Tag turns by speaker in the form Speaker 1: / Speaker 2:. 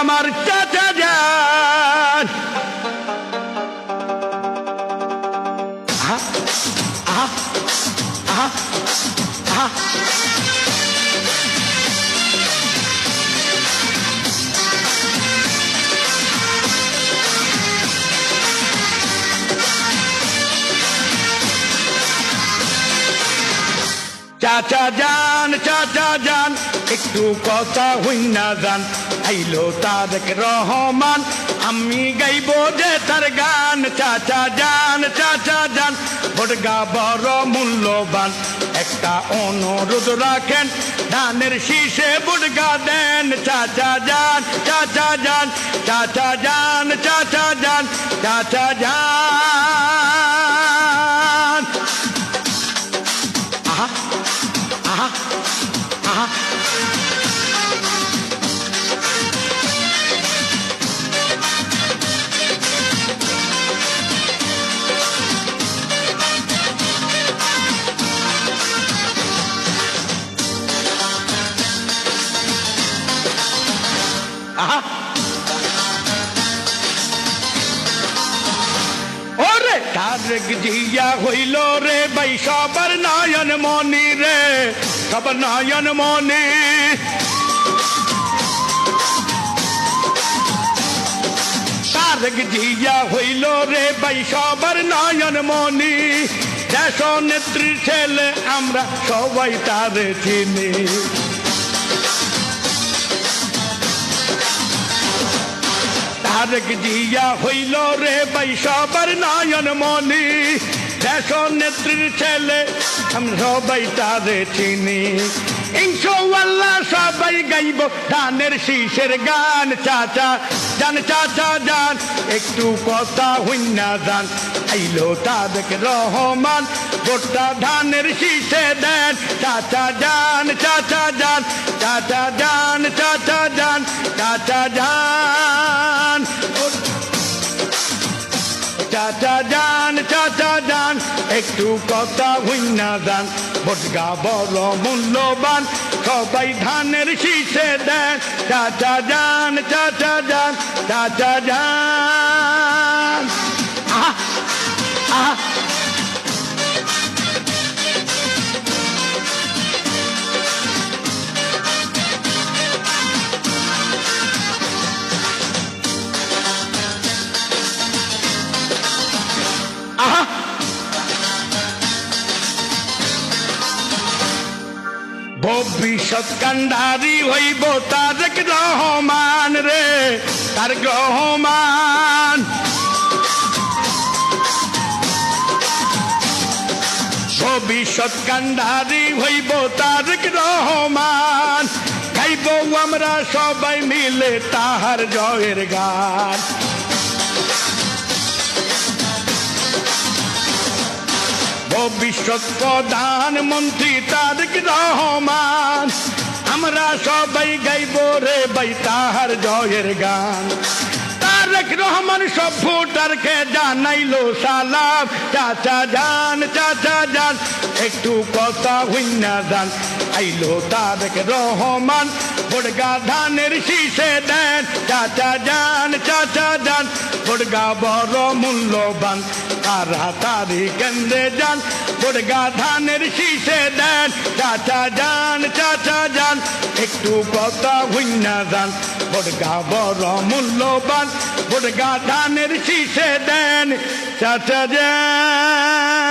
Speaker 1: আমার চাচা যান। চাচা যান চাচা একটু কথা হইনা যান আইলো তারেক রহমান, আমি গাইব যে তার গান। চাচা যান চাচা যান ভোটগা বড় মূল্যবান। একটা অনুরোধ রাখেন, ধানের শীষে বুটগা দেন। চাচা যান চাচা যান চাচা যান চাচা যান চাচা যান। আহা আহা ওরে তারেক জিয়া হইল রে ভাই সবার নয়ন মনি রে সবার নয়ন মনি তারেক জিয়া হইল রে ভাই সবার নয়ন মনি দেশ নেত্রীর ছেলে আমরা সবাই তারে চিনি তারেক জিয়া হইল রে ভাই সবার নয়ন মনি দেশ নেত্রীর ছেলে সবাই তারে চিনি। ইনশাল্লাহ সবাই গাইব ধানের শীষের গান, চাচা জান, চাচা যান একটু কথা হইনা যান আইলো তারেক রহমান, গোটা ধানের শীষে দেন। চাচা যান চাচা যান চাচা যান চাচা যান চাচা যান চাচা যান চাচা যান একটু কথা হুইনা দান ভোটগা বড় মূল্যবান সবাই ধানের শীষে দেন চাচা যান চাচা যান চাচা যান ভবিষ্যৎ কান্ডারি হইব তারেক রহমান রে, তার রহমান? ভবিষ্যৎ কান্ডারি হইব তারেক রহমান? গাইব আমরা সবাই মিলে তাহার জয়ের গান। ভবিষ্যৎ প্রধানমন্ত্রী তারেক রহমান। আমরা সবাই গাইব রে বাই তাহার জয়ের গান। তারেক রহমান সব ভোটারকে জানাইলো সালাম। চাচা যান চাচা যান, একটু কথা হইনা যান। আইলো তারেক রহমান ভোটগা ধানের শীষে দেন। চাচা যান চাচা যান ভোটগা বড় মূল্যবান। তাড়াতাড়ি কেন্দ্রে যান ভোটগা ধানের শীষে দেন। চাচা যান চাচা যান, একটু কথা হইনা যান। ভোটগা বড় মূল্যবান ভোটগা ধানের শীষে দেন চাচা যান।